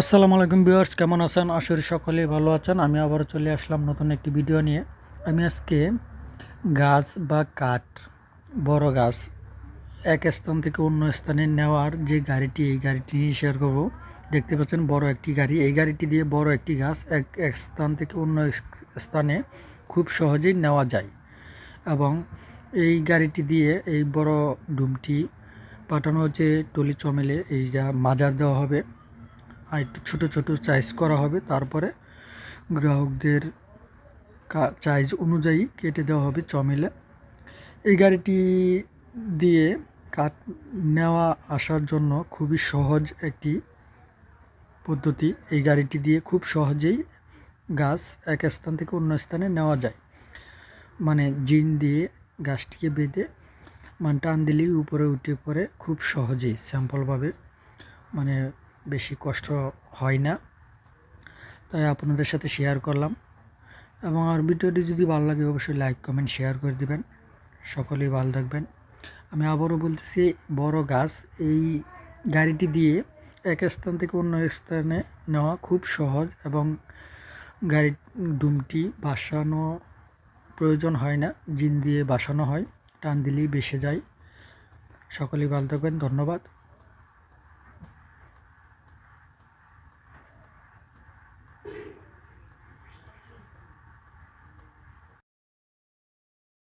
আসসালামু আলাইকুম ভিউয়ার্স, কেমন আছেন? আশা করি সকলেই ভালো আছেন। আমি আবারও চলে আসলাম নতুন একটি ভিডিও নিয়ে। আমি আজকে গাছ বা কাঠ, বড় গাছ, এক স্থান থেকে অন্য স্থানে নেওয়ার যে গাড়িটি, এই গাড়িটি নিয়ে শেয়ার করব। দেখতে পাচ্ছেন বড় একটি গাড়ি। এই গাড়িটি দিয়ে বড় একটি গাছ এক এক স্থান থেকে অন্য স্থানে খুব সহজেই নেওয়া যায়। এবং এই গাড়িটি দিয়ে এই বড় ডুমটি পাঠানো হচ্ছে টলি চমেলে। এইটা মাজার দেওয়া হবে। একটু ছোটো ছোটো সাইজ করা হবে। তারপরে গ্রাহকদের সাইজ অনুযায়ী কেটে দেওয়া হবে চমেলে। এই গাড়িটি দিয়ে কাঠ নেওয়া আসার জন্য খুবই সহজ একটি পদ্ধতি। এই গাড়িটি দিয়ে খুব সহজেই গাছ এক স্থান থেকে অন্য স্থানে নেওয়া যায়। মানে জিন দিয়ে গাছটিকে বেঁধে মানে টান দিলেই উপরে উঠে পড়ে খুব সহজেই স্যাম্পলভাবে মানে বেশি কষ্ট হয় না। তাই আপনাদের সাথে শেয়ার করলাম। এবং আর ভিডিওটি যদি ভালো লাগে, অবশ্যই লাইক কমেন্ট শেয়ার করে দিবেন। সকলেই ভালো থাকবেন। আমি আবারও বলতেছি, বড় গাছ, এই গাড়িটি দিয়ে এক স্থান থেকে অন্য স্থানে নেওয়া খুব সহজ এবং গাড়ির ডুমটি বাসানো প্রয়োজন হয় না। জিন দিয়ে বাসানো হয়, টান দিলেই বেসে যায়। সকলেই ভালো থাকবেন, ধন্যবাদ।